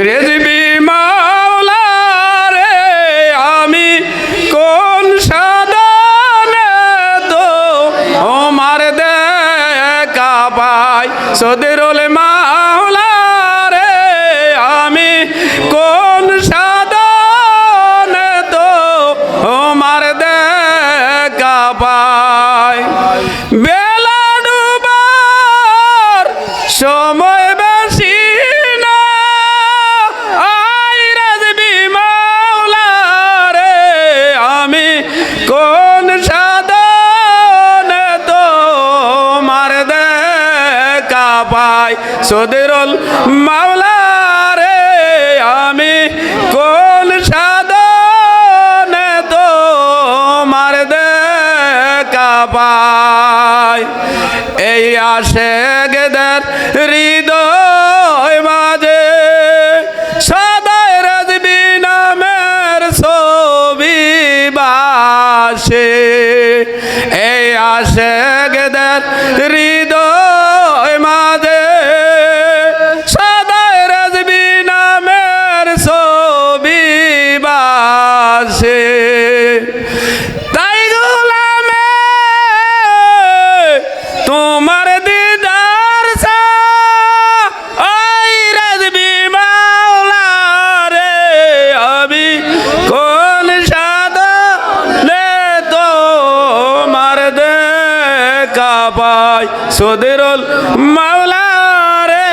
রেজবি মাওলা রে আমি কোন আমার সদরুল মাওলা পাই সদরুল মাওলা রে, আমি কোন সাধনে তো মার দেখা পাই? এই আসে গেদের হৃদয় মাঝে সদায় রাজবি নামের ছবি বাসে। এই আসে গেদের হৃদয় পাই সদরুল মাওলা রে,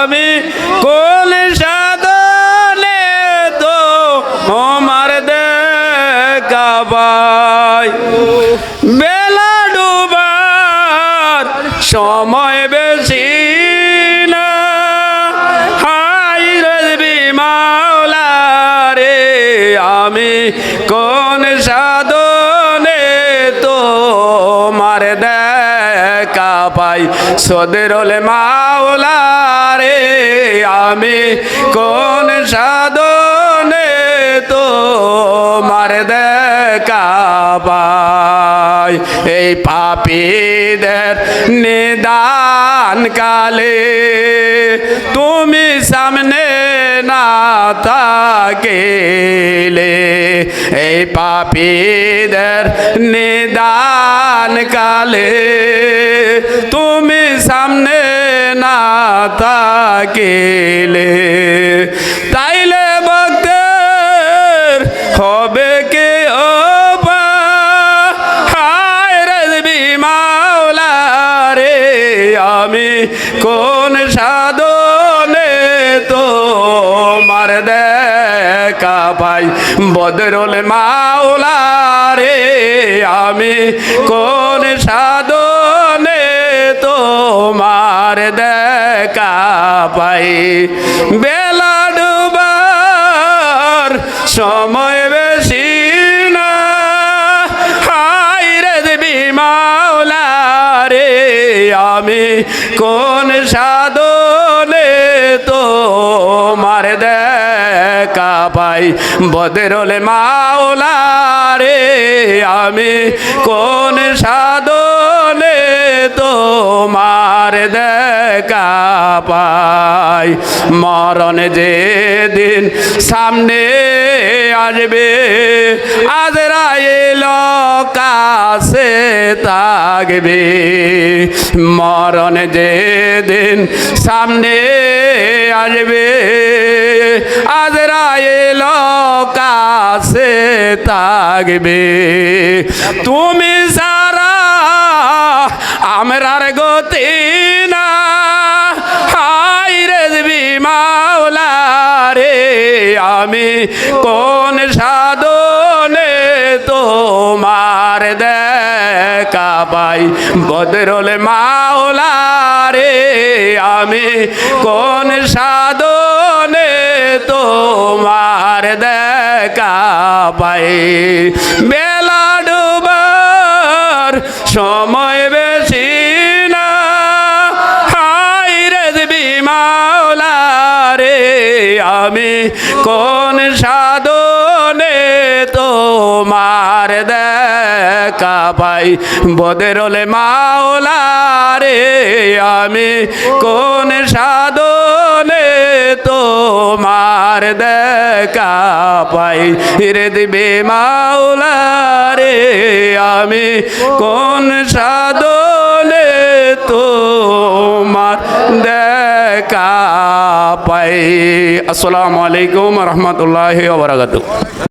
আমি কোন সাধনে তো আমার দেখা পাই। বেলা ডুবার সময় বেশি না হাই রবি মাওলা রে, আমি কোন সাধনে দেখা পাই সদরুল মাওলা রে আমি কোন সাধনে তো মার দেখা পাই। এই পাপীদের নিদান কালে তুমি সামনে না থাকিলে এই পাপীদের নিদান কালে তুমি সামনে না থাকিলে। তাইলে ভক্তের হবে কে হায় রাজবি মাওলা রে, আমি কোন পাই বদরুল মাওলা রে, আমি কোন সাধনে তো মার দেখা পাই? বেলা ডুবার সময় বেশি না। হাই রে দেবী মাওলা রে, আমি কোন সাধনে পাই বদরুল মাওলা রে, আমি কোন সাধনে তো মার দেখা পাই? মরণ যে দিন সামনে আসবে আজ আজরাইল কাছে থাকবে। মরণ যে দিন সামনে আসবে কাছে থাকবে। তুমি সারা আমরার গতি না হাই রেজবি মাওলা রে, আমি কোন সাধনে তোমার দেখা পাই? বদরুল মাওলা রে, আমি কোন সাধনে তোমার দেখা পাই বেলা ডুবার সময় বেশি না। হাই রেজবি মাওলা রে আমি কোন সাধনে তোমার দেখা পাই? বদরলে মাওলা রে আমি কোন সাধনে তো দেখা পাই। রে দিবে মাওলা রে আমি কোন সাদলে তোমার দেখা পাই। আসসালামু আলাইকুম রহমতুল্লাহ